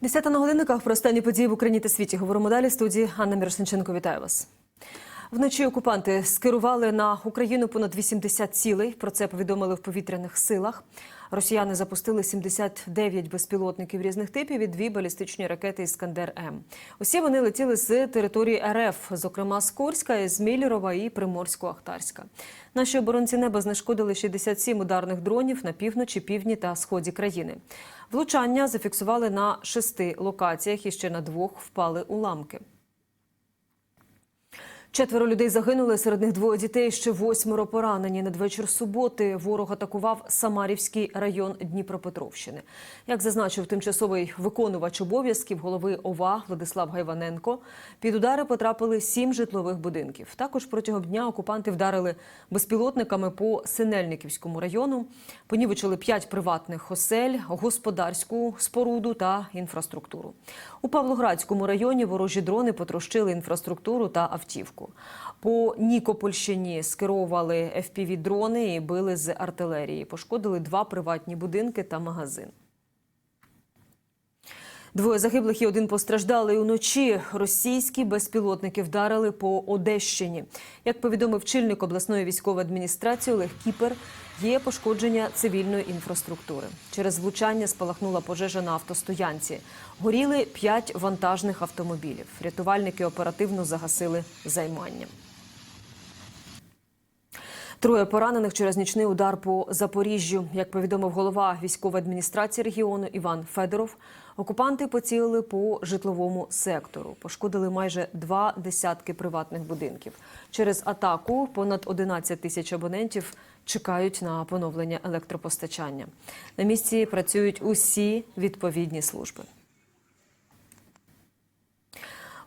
Десята на годинниках про останні події в Україні та світі. Говоримо далі. Студії Анна Мірошниченко. Вітаю вас. Вночі окупанти скерували на Україну понад 80 цілей. Про це повідомили в повітряних силах. Росіяни запустили 79 безпілотників різних типів і дві балістичні ракети Іскандер М. Усі вони летіли з території РФ, зокрема з Курська, з Міллерова і Приморсько-Ахтарська. Наші оборонці неба знешкодили 67 ударних дронів на півночі, півдні та сході країни. Влучання зафіксували на шести локаціях і ще на двох впали уламки. Четверо людей загинули, серед них двоє дітей, ще восьмеро поранені. Надвечір суботи ворог атакував Самарівський район Дніпропетровщини. Як зазначив тимчасовий виконувач обов'язків голови ОВА Владислав Гайваненко, під удари потрапили сім житлових будинків. Також протягом дня окупанти вдарили безпілотниками по Синельниківському району, понівечили п'ять приватних осель, господарську споруду та інфраструктуру. У Павлоградському районі ворожі дрони потрощили інфраструктуру та автівку. По Нікопольщині скеровували FPV-дрони і били з артилерії. Пошкодили два приватні будинки та магазин. Двоє загиблих і один постраждалий уночі. Російські безпілотники вдарили по Одещині. Як повідомив чільник обласної військової адміністрації Олег Кіпер, є пошкодження цивільної інфраструктури. Через влучання спалахнула пожежа на автостоянці. Горіли п'ять вантажних автомобілів. Рятувальники оперативно загасили займання. Троє поранених через нічний удар по Запоріжжю. Як повідомив голова військової адміністрації регіону Іван Федоров, окупанти поцілили по житловому сектору. Пошкодили майже два десятки приватних будинків. Через атаку понад 11 тисяч абонентів чекають на поновлення електропостачання. На місці працюють усі відповідні служби.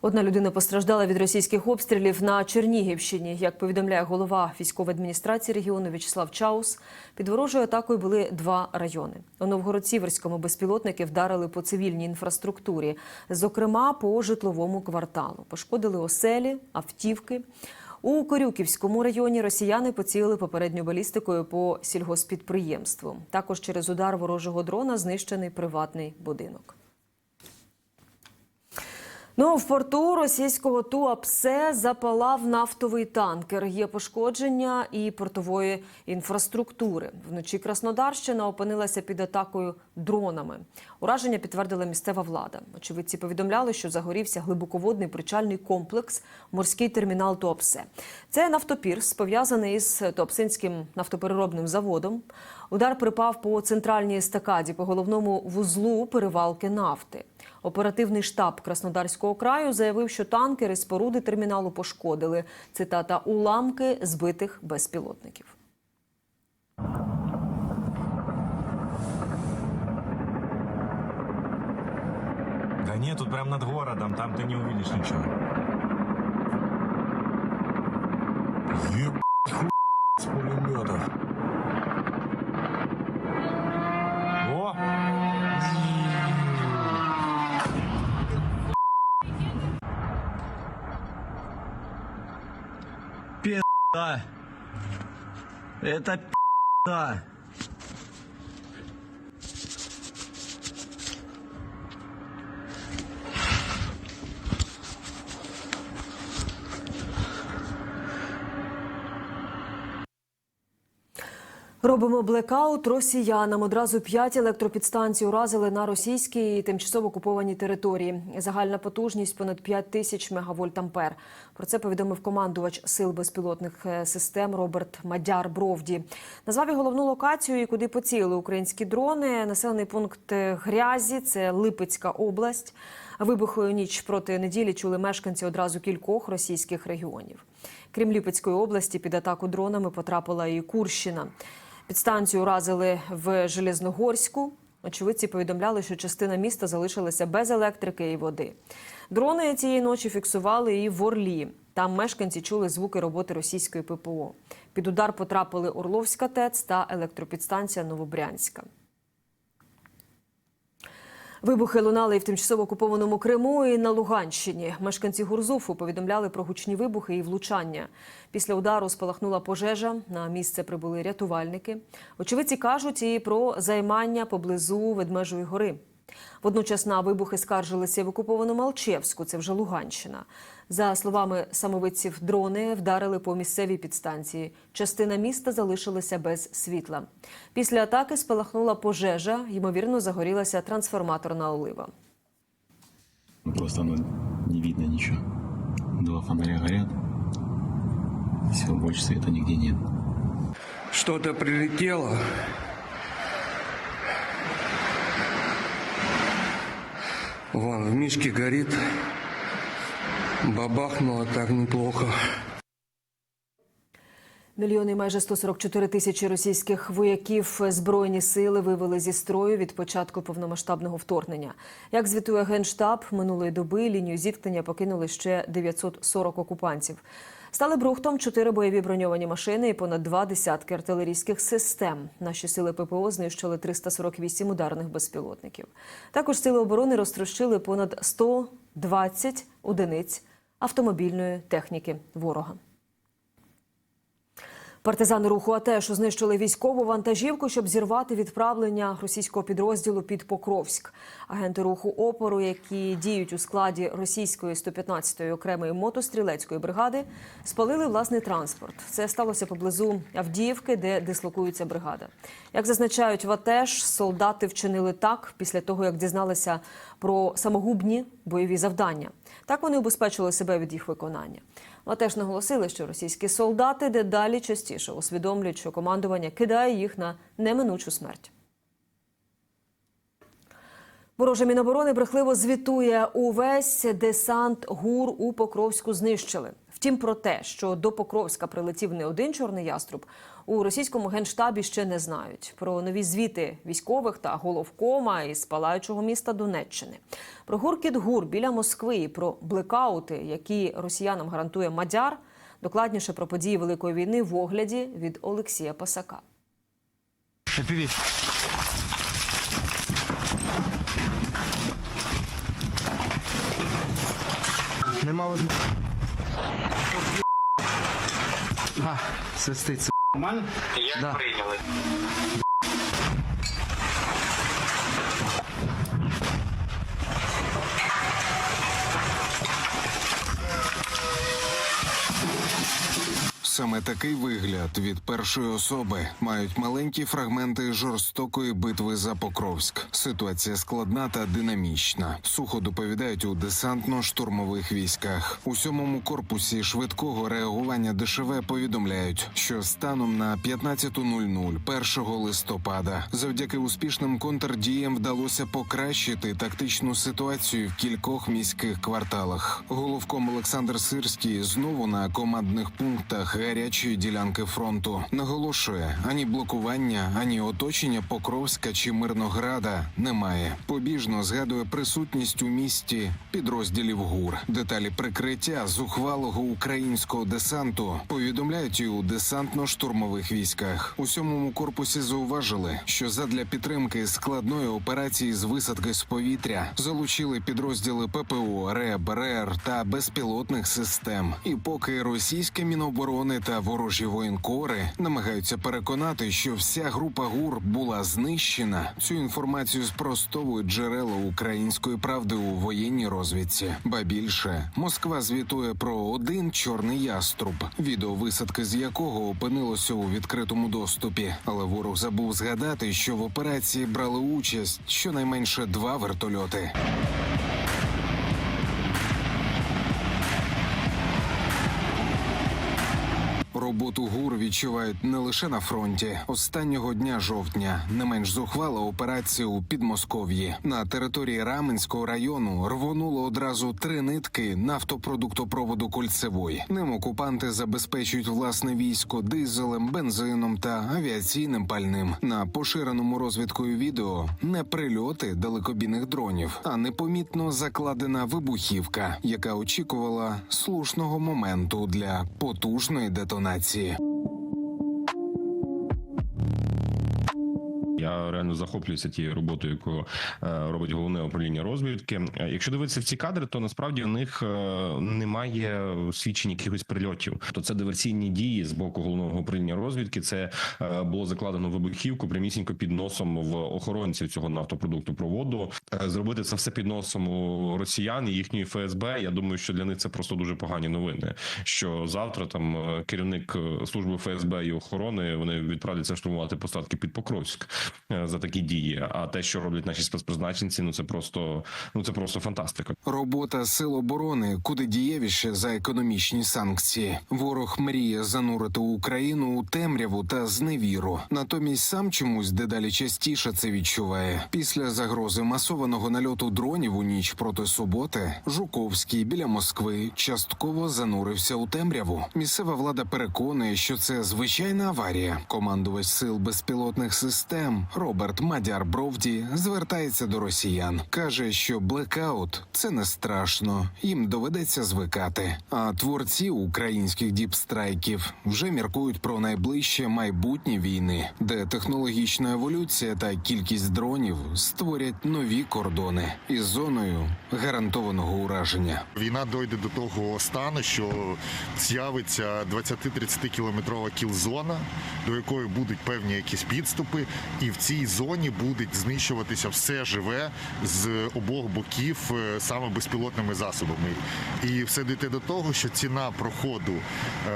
Одна людина постраждала від російських обстрілів на Чернігівщині. Як повідомляє голова військової адміністрації регіону В'ячеслав Чаус, під ворожою атакою були два райони. У Новгород-Сіверському безпілотники вдарили по цивільній інфраструктурі, зокрема по житловому кварталу. Пошкодили оселі, автівки. У Корюківському районі росіяни поцілили попередньою балістикою по сільгоспідприємству. Також через удар ворожого дрона знищений приватний будинок. Ну, в порту російського Туапсе запалав нафтовий танкер. Є пошкодження і портової інфраструктури. Вночі Краснодарщина опинилася під атакою дронами. Ураження підтвердила місцева влада. Очевидці повідомляли, що загорівся глибоководний причальний комплекс морський термінал Туапсе. Це нафтопірс пов'язаний із Туапсинським нафтопереробним заводом. Удар припав по центральній естакаді, по головному вузлу перевалки нафти. Оперативний штаб Краснодарського краю заявив, що танкери споруди терміналу пошкодили. Цитата уламки збитих безпілотників. Да нет, тут прям над городом, там ты не увидишь ничего. Ебать, хуй с пулеметов. Это пизда. Робимо блекаут росіянам. Одразу п'ять електропідстанцій уразили на російській тимчасово окупованій території. Загальна потужність понад 5 тисяч мегавольт ампер. Про це повідомив командувач сил безпілотних е, систем Роберт Мадяр Бровді. Назвав і головну локацію, і куди поцілили українські дрони. Населений пункт Грязі, це Липецька область. Вибухою ніч проти неділі чули мешканці одразу кількох російських регіонів. Крім Липецької області, під атаку дронами потрапила і Курщина. Підстанцію уразили в Железногорську. Очевидці повідомляли, що частина міста залишилася без електрики і води. Дрони цієї ночі фіксували і в Орлі. Там мешканці чули звуки роботи російської ППО. Під удар потрапили Орловська ТЕЦ та електропідстанція Новобрянська. Вибухи лунали і в тимчасово окупованому Криму і на Луганщині. Мешканці Гурзуфу повідомляли про гучні вибухи і влучання. Після удару спалахнула пожежа. На місце прибули рятувальники. Очевидці кажуть і про займання поблизу Ведмежої гори. Водночас на вибухи скаржилися в окупованому Алчевську, це вже Луганщина. За словами самовидців, дрони вдарили по місцевій підстанції. Частина міста залишилася без світла. Після атаки спалахнула пожежа, ймовірно, загорілася трансформаторна олива. Просто ну, не видно ничего. Два фонаря горят. Все, больше света нигде нет. Что-то прилетело. Вон, в мишке горит. Бабахнуло так неплохо. Мільйони майже 144 тисячі російських вояків збройні сили вивели зі строю від початку повномасштабного вторгнення. Як звітує генштаб минулої доби, лінію зіткнення покинули ще 940 окупантів. Стали брухтом чотири бойові броньовані машини і понад два десятки артилерійських систем. Наші сили ППО знищили 348 ударних безпілотників. Також сили оборони розтрощили понад 120 одиниць автомобільної техніки ворога. Партизани руху АТЕШ знищили військову вантажівку, щоб зірвати відправлення російського підрозділу під Покровськ. Агенти руху опору, які діють у складі російської 115-ї окремої мотострілецької бригади, спалили власний транспорт. Це сталося поблизу Авдіївки, де дислокується бригада. Як зазначають в АТЕШ, солдати вчинили так після того, як дізналися про самогубні бойові завдання. Так вони убезпечили себе від їх виконання. А теж наголосили, що російські солдати дедалі частіше усвідомлюють, що командування кидає їх на неминучу смерть. Вороже Міноборони брехливо звітує увесь десант ГУР у Покровську знищили. Втім, про те, що до Покровська прилетів не один чорний яструб, у російському генштабі ще не знають. Про нові звіти військових та головкома із палаючого міста Донеччини. Про гуркіт гур біля Москви і про блекаути, які росіянам гарантує Мадяр. Докладніше про події Великої війни в огляді від Олексія Пасака. Нема возможності. А, свистить. Це. Як Да. прийняли? Саме такий вигляд від першої особи мають маленькі фрагменти жорстокої битви за Покровськ. Ситуація складна та динамічна. Сухо доповідають у десантно-штурмових військах. У сьомому корпусі швидкого реагування ДШВ повідомляють, що станом на 15.00 1 листопада завдяки успішним контрдіям вдалося покращити тактичну ситуацію в кількох міських кварталах. Головком Олександр Сирський знову на командних пунктах гарячої ділянки фронту наголошує: ані блокування, ані оточення Покровська чи Мирнограда немає. Побіжно згадує присутність у місті підрозділів ГУР. Деталі прикриття зухвалого українського десанту повідомляють і у десантно-штурмових військах. У сьомому корпусі зауважили, що задля підтримки складної операції з висадки з повітря залучили підрозділи ППО, РЕБ, РЕР та безпілотних систем. І поки російське міноборони та ворожі воєнкори намагаються переконати, що вся група ГУР була знищена, цю інформацію спростовують джерела української правди у воєнній розвідці. Ба більше Москва звітує про один чорний яструб, відео висадки з якого опинилося у відкритому доступі. Але ворог забув згадати, що в операції брали участь щонайменше два вертольоти. Роботу ГУР відчувають не лише на фронті. Останнього дня жовтня не менш зухвала операція у Підмосков'ї. На території Раменського району рвонуло одразу три нитки нафтопродуктопроводу кольцевої. Ним окупанти забезпечують власне військо дизелем, бензином та авіаційним пальним. На поширеному розвідкою відео не прильоти далекобійних дронів, а непомітно закладена вибухівка, яка очікувала слушного моменту для потужної детонації. Я Я реально захоплююся тією роботою, яку е, робить головне управління розвідки. Е, Якщо дивитися в ці кадри, то насправді в них е, немає свідчень якихось прильотів. То це диверсійні дії з боку головного управління розвідки. Це було закладено вибухівку прямісінько під носом в охоронців цього нафтопродукту проводу. Зробити це все під носом у росіян і їхньої ФСБ. Я думаю, що для них це просто дуже погані новини. Що завтра там керівник служби ФСБ і охорони вони відправляться штурмувати посадки під Покровськ за такі дії. А те, що роблять наші спецпризначенці, ну це просто ну це просто фантастика. Робота сил оборони куди дієвіше за економічні санкції. Ворог мріє занурити Україну у темряву та зневіру. Натомість сам чомусь дедалі частіше це відчуває. Після загрози масованого нальоту дронів у ніч проти суботи Жуковський біля Москви частково занурився у темряву. Місцева влада переконує, що це звичайна аварія. Командувач сил безпілотних систем Роберт Мадяр Бровді звертається до росіян. каже, що блекаут це не страшно, їм доведеться звикати. А творці українських діпстрайків вже міркують про найближче майбутнє війни, де технологічна еволюція та кількість дронів створять нові кордони із зоною гарантованого ураження. Війна дойде до того стану, що з'явиться 20-30 кілометрова кілзона, до якої будуть певні якісь підступи, і в цій зоні буде знищуватися все живе з обох боків е, саме безпілотними засобами. І все дійде до того, що ціна проходу е,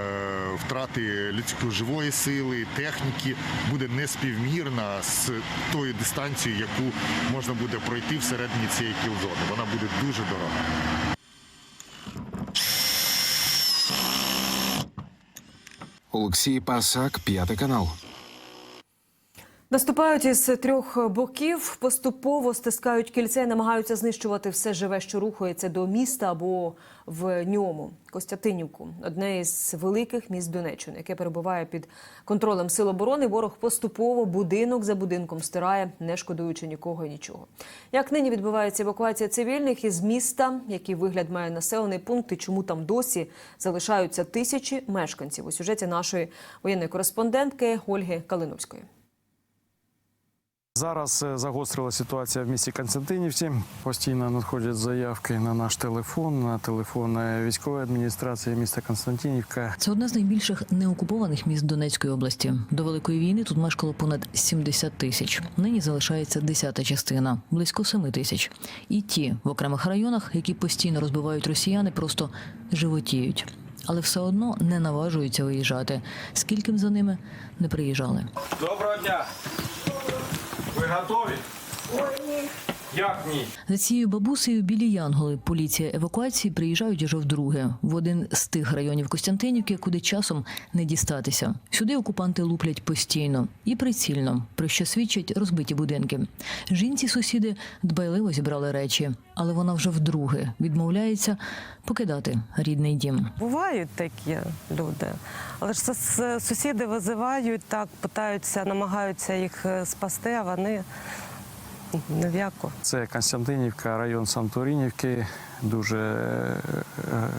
втрати людської живої сили, техніки буде неспівмірна з тою дистанцією, яку можна буде пройти всередині цієї кілзони. Вона буде дуже дорога. Олексій Пасак, п'ятий канал. Наступають із трьох боків, поступово стискають кільце намагаються знищувати все живе, що рухається до міста або в ньому. Костятинівку одне із великих міст Донеччини, яке перебуває під контролем сил оборони. Ворог поступово будинок за будинком стирає, не шкодуючи нікого і нічого. Як нині відбувається евакуація цивільних із міста, який вигляд має населений пункт і чому там досі залишаються тисячі мешканців у сюжеті нашої воєнної кореспондентки Ольги Калиновської. Зараз е, загострила ситуація в місті Константинівці. Постійно надходять заявки на наш телефон, на телефон військової адміністрації міста Константинівка. Це одне з найбільших неокупованих міст Донецької області. До великої війни тут мешкало понад 70 тисяч. Нині залишається десята частина близько 7 тисяч. І ті в окремих районах, які постійно розбивають росіяни, просто животіють. Але все одно не наважуються виїжджати. Скільки б за ними не приїжджали. Доброго дня! Ви готові? Як ні? За цією бабусею білі янголи поліція евакуації приїжджають уже вдруге в один з тих районів Костянтинівки, куди часом не дістатися. Сюди окупанти луплять постійно і прицільно, про що свідчать розбиті будинки. Жінці сусіди дбайливо зібрали речі, але вона вже вдруге відмовляється покидати рідний дім. Бувають такі люди, але ж сусіди визивають, так питаються, намагаються їх е, спасти, а вони яку. Це Константинівка, район Сантуринівки, дуже е, е,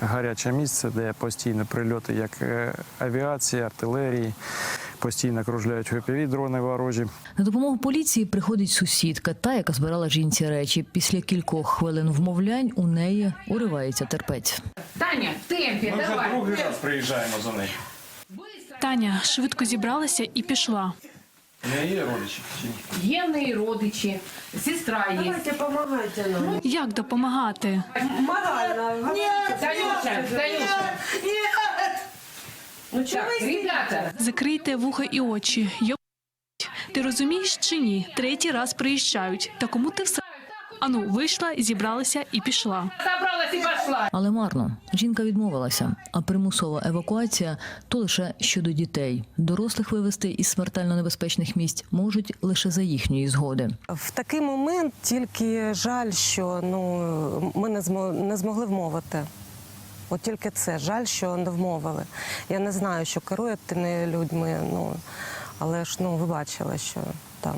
гаряче місце, де постійно прильоти як е, авіації, артилерії, постійно кружляють ВПВ дрони ворожі. На допомогу поліції приходить сусідка, та яка збирала жінці речі. Після кількох хвилин вмовлянь у неї уривається терпець. Таня, в темпі, давай. другий раз приїжджаємо за нею. Таня швидко зібралася і пішла. Є родичі? Є в неї родичі, сестра є. Давайте, допомагайте нам. Як допомагати? Морально. Танюша, Танюша. Ну Так, ребята, Закрийте вуха і очі. Йо... Ти розумієш чи ні? Третій раз приїжджають. Та кому ти все? Ану, вийшла, зібралася і пішла. Собралась і пішла. Але марно. Жінка відмовилася. А примусова евакуація то лише щодо дітей. Дорослих вивезти із смертельно небезпечних місць можуть лише за їхньої згоди. В такий момент тільки жаль, що ну, ми не, змо- не змогли вмовити. От тільки це жаль, що не вмовили. Я не знаю, що керує тими людьми, ну, але ж ну, ви бачили, що там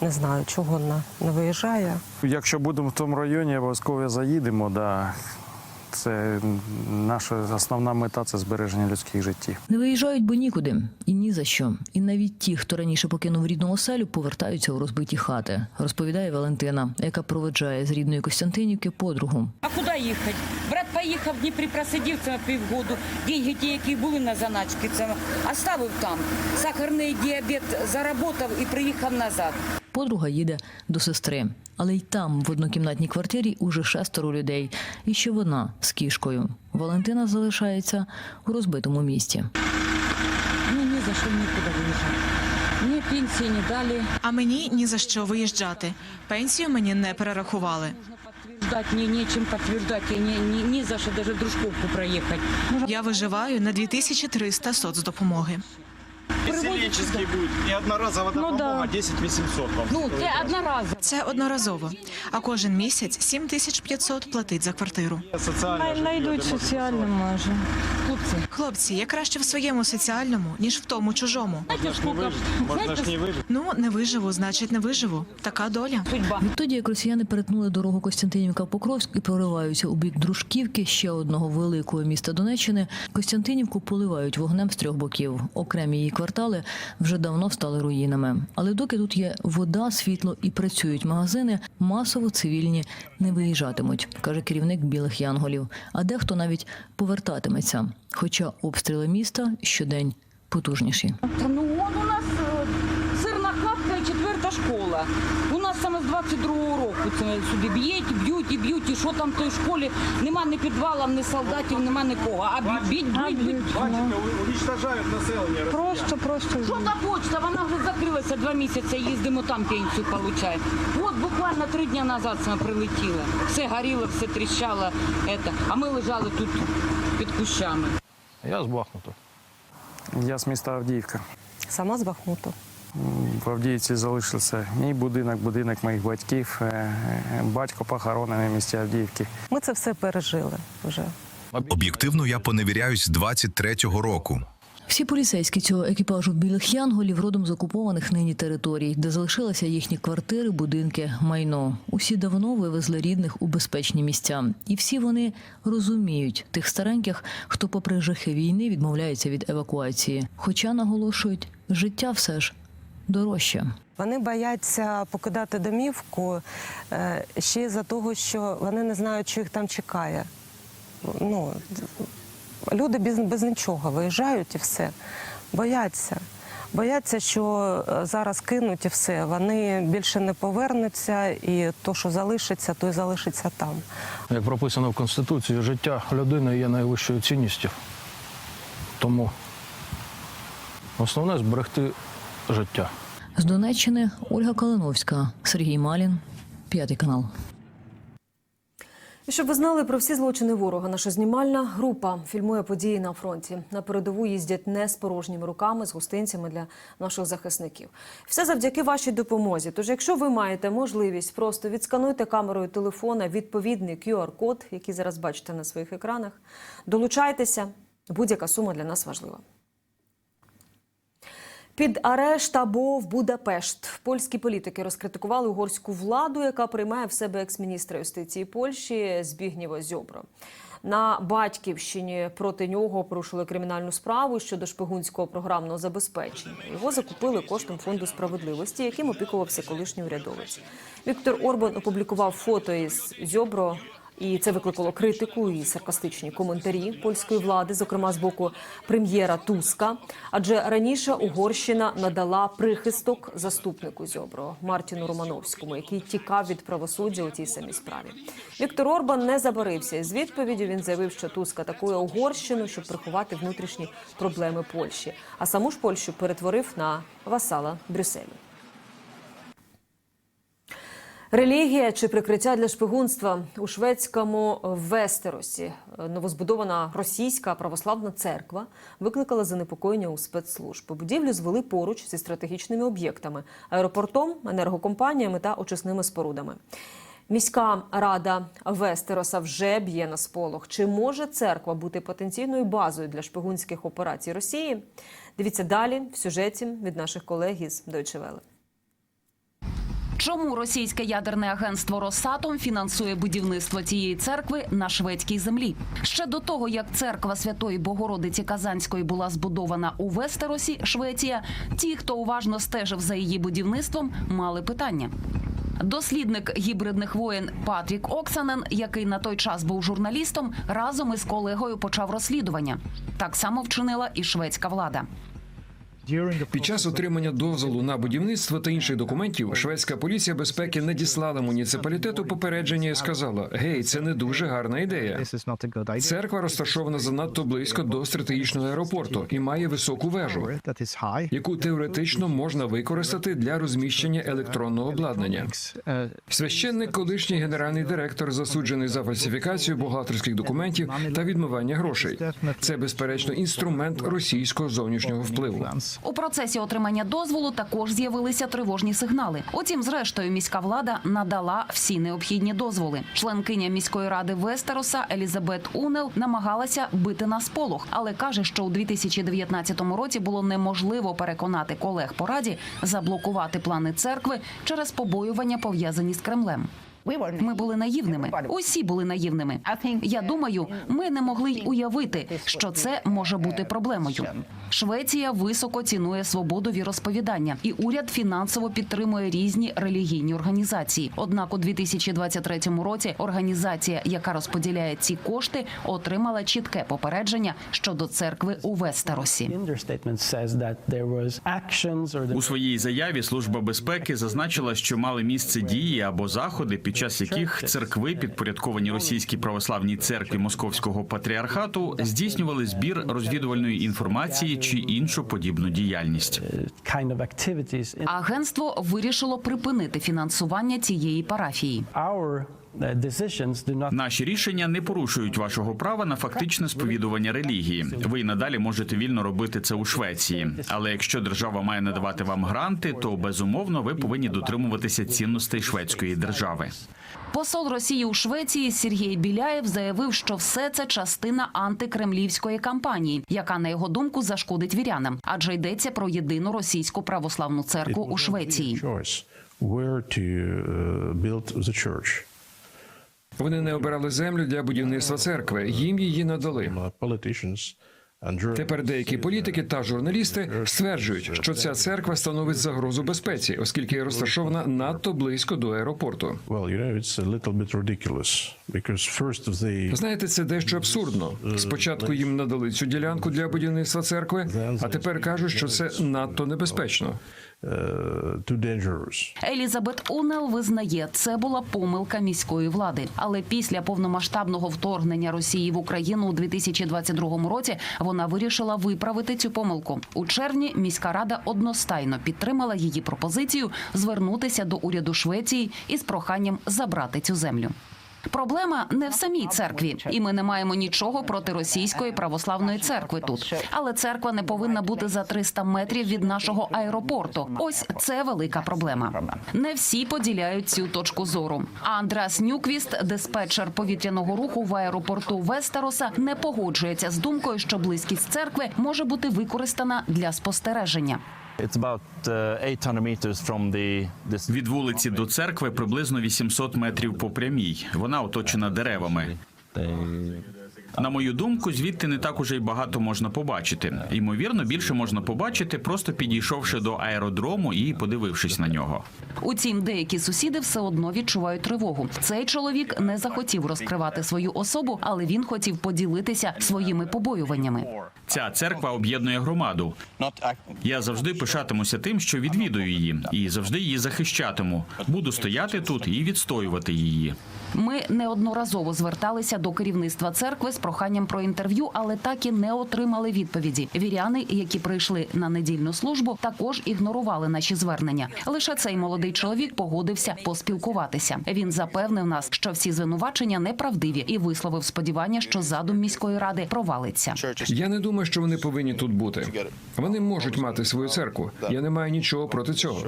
не знаю, чого вона не виїжджає. Якщо будемо в тому районі, обов'язково заїдемо. Да. Це наша основна мета це збереження людських життів. Не виїжджають, бо нікуди і ні за що. І навіть ті, хто раніше покинув рідну оселю, повертаються у розбиті хати, розповідає Валентина, яка проведжає з рідної Костянтинівки подругу. А куди їхати? Брат поїхав в Дніпрі, просидів це півгоду. Деньги ті, які були на заначки, це оставив там. Сахарний діабет заработав і приїхав назад. Подруга їде до сестри, але й там, в однокімнатній квартирі, уже шестеро людей. І ще вона з кішкою. Валентина залишається у розбитому місті. Ну ні за що нікуди виїжджати. Ні пенсії не дали. А мені ні за що виїжджати. Пенсію мені не перерахували. Ні, нічим підтверджувати, ні, ні, ні за що навіть дружковку проїхати. Я виживаю на 2300 соцдопомоги. Поселенческий будет и одноразовая ну, допомога да. 10 800 вам. Ну, це одноразово. Це одноразово. А кожен місяць 7500 платить за квартиру. Найдуть соціальне, може. Хлопці. Хлопці, я краще в своєму соціальному, ніж в тому чужому. Знаєте, сколько, знаєте, Ну, не виживу, значить не виживу. Така доля. судьба. Відтоді, як росіяни перетнули дорогу Костянтинівка Покровськ і прориваються у бік Дружківки, ще одного великого міста Донеччини, Костянтинівку поливають вогнем з трьох боків. Окремі її квартали вже давно стали руїнами. Але доки тут є вода, світло і працюють магазини, масово цивільні не виїжджатимуть, каже керівник білих янголів. А дехто навіть повертатиметься. Хоча обстріли міста щодень потужніші. Ну, от у нас е, сирна хатка і четверта школа. У нас саме з 22-го року це сюди б'ють, б'ють і б'ють. І що там в той школі? Нема ні підвалів, ні солдатів, нема нікого. А б'ють, б'ють, б'ють. Бачите, унічважають населення. Просто, просто. Що та почта? Вона вже закрилася два місяці, їздимо там пенсію получаємо. От буквально три дні назад ми прилетіли. Все горіло, все тріщало. Это. А ми лежали тут під кущами. Я з Бахмуту. Я з міста Авдіївка. Сама з Бахмуту. В Авдіївці залишився мій будинок, будинок моїх батьків, е, е, батько похоронений в місті Авдіївки. Ми це все пережили вже. Об'єктивно я поневіряюсь 23-го року. Всі поліцейські цього екіпажу білих янголів родом з окупованих нині територій, де залишилися їхні квартири, будинки, майно. Усі давно вивезли рідних у безпечні місця, і всі вони розуміють тих стареньких, хто, попри жахи війни, відмовляється від евакуації. Хоча наголошують, життя все ж дорожче. Вони бояться покидати домівку е, ще й за того, що вони не знають, що їх там чекає. Ну, люди без, без нічого виїжджають і все. Бояться. Бояться, що е, зараз кинуть і все. Вони більше не повернуться, і то, що залишиться, то й залишиться там. Як прописано в Конституції, життя людини є найвищою цінністю. Тому основне зберегти життя. З Донеччини Ольга Калиновська, Сергій Малін, п'ятий канал. І щоб ви знали про всі злочини ворога, наша знімальна група фільмує події на фронті. На передову їздять не з порожніми руками, з гостинцями для наших захисників. Все завдяки вашій допомозі. Тож, якщо ви маєте можливість, просто відскануйте камерою телефона відповідний QR-код, який зараз бачите на своїх екранах. Долучайтеся. Будь-яка сума для нас важлива. Під арешт або в Будапешт польські політики розкритикували угорську владу, яка приймає в себе екс-міністра юстиції Польщі Збігнєва Зьобро. На батьківщині проти нього порушили кримінальну справу щодо шпигунського програмного забезпечення. Його закупили коштом фонду справедливості, яким опікувався колишній урядовець. Віктор Орбан опублікував фото із Зьобро. І це викликало критику і саркастичні коментарі польської влади, зокрема з боку прем'єра Туска. Адже раніше Угорщина надала прихисток заступнику Зьобро Мартіну Романовському, який тікав від правосуддя у тій самій справі. Віктор Орбан не забарився із відповіддю. Він заявив, що Туsk атакує Угорщину, щоб приховати внутрішні проблеми Польщі, а саму ж Польщу перетворив на васала Брюсселю. Релігія чи прикриття для шпигунства у шведському Вестеросі новозбудована російська православна церква викликала занепокоєння у спецслужб. Будівлю звели поруч зі стратегічними об'єктами аеропортом, енергокомпаніями та очисними спорудами. Міська рада Вестероса вже б'є на сполох. Чи може церква бути потенційною базою для шпигунських операцій Росії? Дивіться далі в сюжеті від наших колег із Deutsche Welle. Чому російське ядерне агентство Росатом фінансує будівництво цієї церкви на шведській землі? Ще до того, як церква Святої Богородиці Казанської була збудована у Вестеросі, Швеція, ті, хто уважно стежив за її будівництвом, мали питання. Дослідник гібридних воєн Патрік Оксанен, який на той час був журналістом, разом із колегою почав розслідування. Так само вчинила і шведська влада. Під час отримання дозволу на будівництво та інших документів шведська поліція безпеки надіслала муніципалітету попередження і сказала: Гей, це не дуже гарна ідея. Церква розташована занадто близько до стратегічного аеропорту і має високу вежу, яку теоретично можна використати для розміщення електронного обладнання. Священник, колишній генеральний директор, засуджений за фальсифікацію бухгалтерських документів та відмивання грошей. Це безперечно інструмент російського зовнішнього впливу. У процесі отримання дозволу також з'явилися тривожні сигнали. Утім, зрештою, міська влада надала всі необхідні дозволи. Членкиня міської ради Вестероса Елізабет Унел намагалася бити на сполох, але каже, що у 2019 році було неможливо переконати колег по раді заблокувати плани церкви через побоювання пов'язані з Кремлем. Ми були наївними. Усі були наївними. Я думаю, ми не могли й уявити, що це може бути проблемою. Швеція високо цінує свободу віросповідання, і уряд фінансово підтримує різні релігійні організації. Однак у 2023 році організація, яка розподіляє ці кошти, отримала чітке попередження щодо церкви у Вестеросі. У своїй заяві служба безпеки зазначила, що мали місце дії або заходи, під час яких церкви, підпорядковані російській православній церкві Московського патріархату, здійснювали збір розвідувальної інформації чи іншу подібну діяльність. Агентство вирішило припинити фінансування цієї парафії. Наші рішення не порушують вашого права на фактичне сповідування релігії. Ви й надалі можете вільно робити це у Швеції. Але якщо держава має надавати вам гранти, то безумовно ви повинні дотримуватися цінностей шведської держави. Посол Росії у Швеції Сергій Біляєв заявив, що все це частина антикремлівської кампанії, яка на його думку зашкодить вірянам, адже йдеться про єдину російську православну церкву у Швеції. Вони не обирали землю для будівництва церкви. Їм її надали. Тепер деякі політики та журналісти стверджують, що ця церква становить загрозу безпеці, оскільки розташована надто близько до аеропорту. Знаєте, це дещо абсурдно. Спочатку їм надали цю ділянку для будівництва церкви, а тепер кажуть, що це надто небезпечно. Елізабет Унел визнає, це була помилка міської влади. Але після повномасштабного вторгнення Росії в Україну у 2022 році вона вирішила виправити цю помилку. У червні міська рада одностайно підтримала її пропозицію звернутися до уряду Швеції із проханням забрати цю землю. Проблема не в самій церкві, і ми не маємо нічого проти російської православної церкви тут. Але церква не повинна бути за 300 метрів від нашого аеропорту. Ось це велика проблема. Не всі поділяють цю точку зору. А Андрас Нюквіст, диспетчер повітряного руху в аеропорту Вестероса, не погоджується з думкою, що близькість церкви може бути використана для спостереження. Від вулиці до церкви приблизно 800 метрів по прямій. Вона оточена деревами. На мою думку, звідти не так уже й багато можна побачити. Ймовірно, більше можна побачити, просто підійшовши до аеродрому і подивившись на нього. Утім, деякі сусіди все одно відчувають тривогу. Цей чоловік не захотів розкривати свою особу, але він хотів поділитися своїми побоюваннями. Ця церква об'єднує громаду. Я завжди пишатимуся тим, що відвідую її, і завжди її захищатиму. Буду стояти тут і відстоювати її. Ми неодноразово зверталися до керівництва церкви з проханням про інтерв'ю, але так і не отримали відповіді. Віряни, які прийшли на недільну службу, також ігнорували наші звернення. Лише цей молодий чоловік погодився поспілкуватися. Він запевнив нас, що всі звинувачення неправдиві, і висловив сподівання, що задум міської ради провалиться. Я не думаю, що вони повинні тут бути. Вони можуть мати свою церкву. Я не маю нічого проти цього,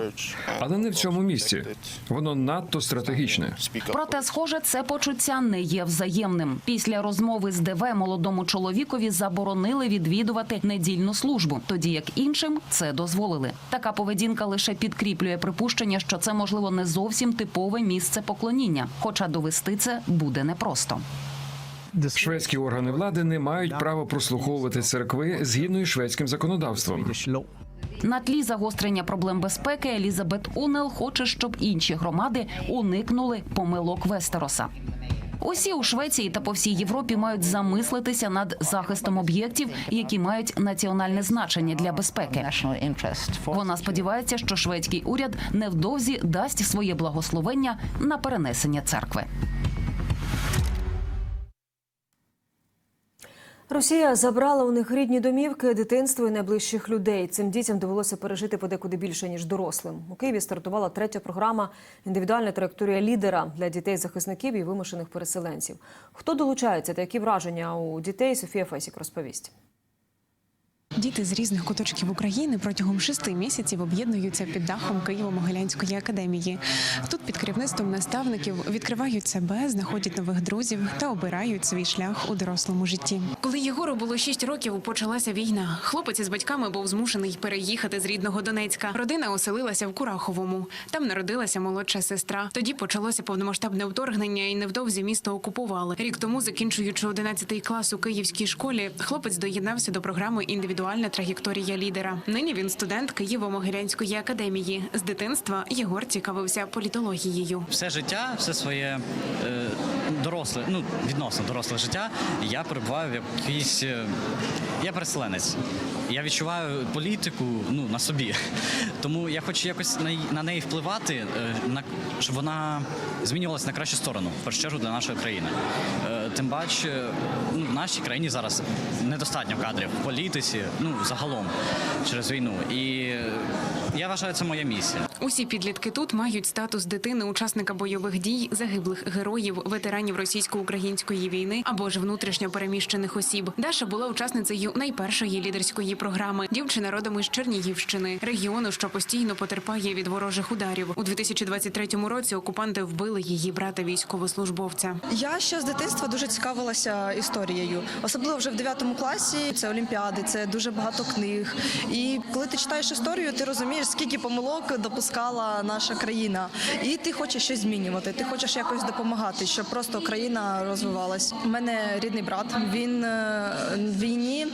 але не в цьому місці. Воно надто стратегічне. Проте, схоже, Каже, це почуття не є взаємним. Після розмови з ДВ молодому чоловікові заборонили відвідувати недільну службу, тоді як іншим це дозволили. Така поведінка лише підкріплює припущення, що це можливо не зовсім типове місце поклоніння, хоча довести це буде непросто. Шведські органи влади не мають права прослуховувати церкви згідно із шведським законодавством. На тлі загострення проблем безпеки Елізабет Унел хоче, щоб інші громади уникнули помилок Вестероса. Усі у Швеції та по всій Європі мають замислитися над захистом об'єктів, які мають національне значення для безпеки. Вона сподівається, що шведський уряд невдовзі дасть своє благословення на перенесення церкви. Росія забрала у них рідні домівки, дитинство і найближчих людей. Цим дітям довелося пережити подекуди більше ніж дорослим. У Києві стартувала третя програма Індивідуальна траєкторія лідера для дітей захисників і вимушених переселенців. Хто долучається та які враження у дітей? Софія Фесік розповість. Діти з різних куточків України протягом шести місяців об'єднуються під дахом Києво-Могилянської академії. Тут під керівництвом наставників відкривають себе, знаходять нових друзів та обирають свій шлях у дорослому житті. Коли Єгору було шість років, почалася війна. Хлопець із батьками був змушений переїхати з рідного Донецька. Родина оселилася в Кураховому. Там народилася молодша сестра. Тоді почалося повномасштабне вторгнення, і невдовзі місто окупували. Рік тому, закінчуючи 11 клас у київській школі, хлопець доєднався до програми індивідуальна траєкторія лідера. Нині він студент Києво-Могилянської академії. З дитинства Єгор цікавився політологією. все життя, все своє е, доросле, ну відносно доросле життя, я перебуваю в якійсь. е, Я переселенець. Я відчуваю політику ну, на собі. Тому я хочу якось на, на неї впливати, е, на, щоб вона змінювалася на кращу сторону, в першу чергу для нашої країни. Е, Тим паче, ну, в нашій країні зараз недостатньо кадрів в політиці, ну загалом через війну. І я вважаю, це моя місія. Усі підлітки тут мають статус дитини учасника бойових дій, загиблих героїв, ветеранів російсько-української війни або ж внутрішньо переміщених осіб. Даша була учасницею найпершої лідерської програми. Дівчина родом із Чернігівщини, регіону, що постійно потерпає від ворожих ударів. У 2023 році окупанти вбили її брата військовослужбовця. Я ще з дитинства дуже цікавилася історією, особливо вже в 9 класі. Це олімпіади, це дуже багато книг. І коли ти читаєш історію, ти розумієш, скільки помилок допускала наша країна, і ти хочеш щось змінювати. Ти хочеш якось допомагати, щоб просто країна розвивалась. У мене рідний брат. Він е, в війні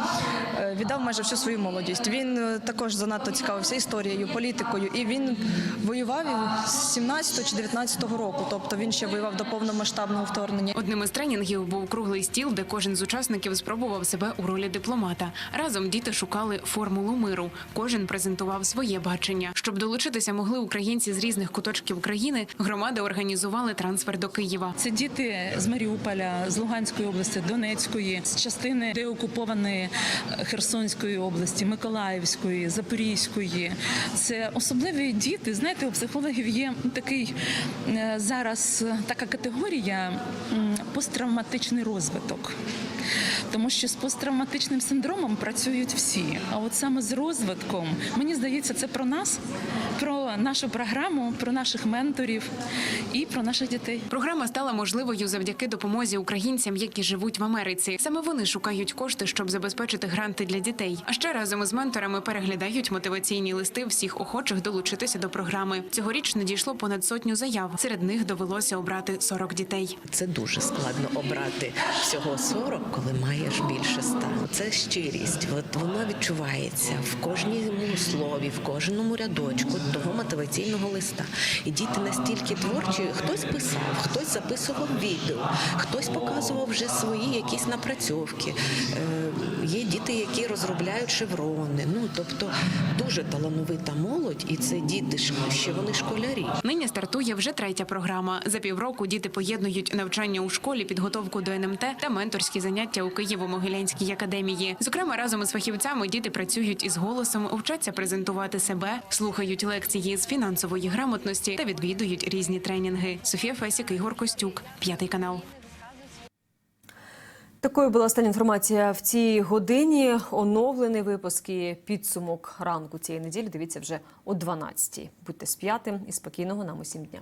е, віддав майже всю свою молодість. Він е, також занадто цікавився історією, політикою, і він воював з 17 чи 19 року. Тобто він ще воював до повномасштабного вторгнення. Одним із тренінгів був круглий стіл, де кожен з учасників спробував себе у ролі дипломата. Разом діти шукали формулу миру. Кожен презентував своє бачення. Щоб долучитися могли українці з різних куточків країни. Громади організували трансфер до Києва. Це діти з Маріуполя, з Луганської області, Донецької, з частини деокупованої е, Херсонської області, Миколаївської, Запорізької. Це особливі діти. Знаєте, у психологів є такий е, зараз така категорія посттравматичний розвиток. Тому що з посттравматичним синдромом працюють всі. А от саме з розвитком, мені здається, це про нас, про нашу програму, про наших менторів і про наших дітей. Програма стала можливою завдяки допомозі українцям, які живуть в Америці. Саме вони шукають кошти, щоб забезпечити гранти для дітей. А ще разом із менторами переглядають мотиваційні листи всіх охочих долучитися до програми. Цьогоріч надійшло понад сотню заяв. Серед них довелося обрати 40 дітей. Це дуже складно обрати всього 40, коли маєш більше 100. Це щирість. От вона відчувається в кожному слові, в кожному рядочку того мотиваційного листа. І діти настільки творчі, хтось писав, хтось записував відео, хтось показував вже свої якісь напрацьовки. Є діти, які розробляють шеврони. Ну тобто дуже талановита молодь, і це діти ще вони школярі. Нині стартує вже третя програма. За півроку діти поєднують навчання у школі, підготовку до НМТ та менторські заняття у Києво-Могилянській академії. Зокрема, разом із фахівцями діти працюють із голосом, вчаться презентувати себе, слухають лекції з фінансової грамотності та відвідують різні тренінги. Софія Фесік, Ігор Костюк, п'ятий канал. Такою була остання інформація в цій годині. Оновлений випуск і підсумок ранку цієї неділі. Дивіться вже о 12-й. Будьте сп'ятим і спокійного нам усім дня.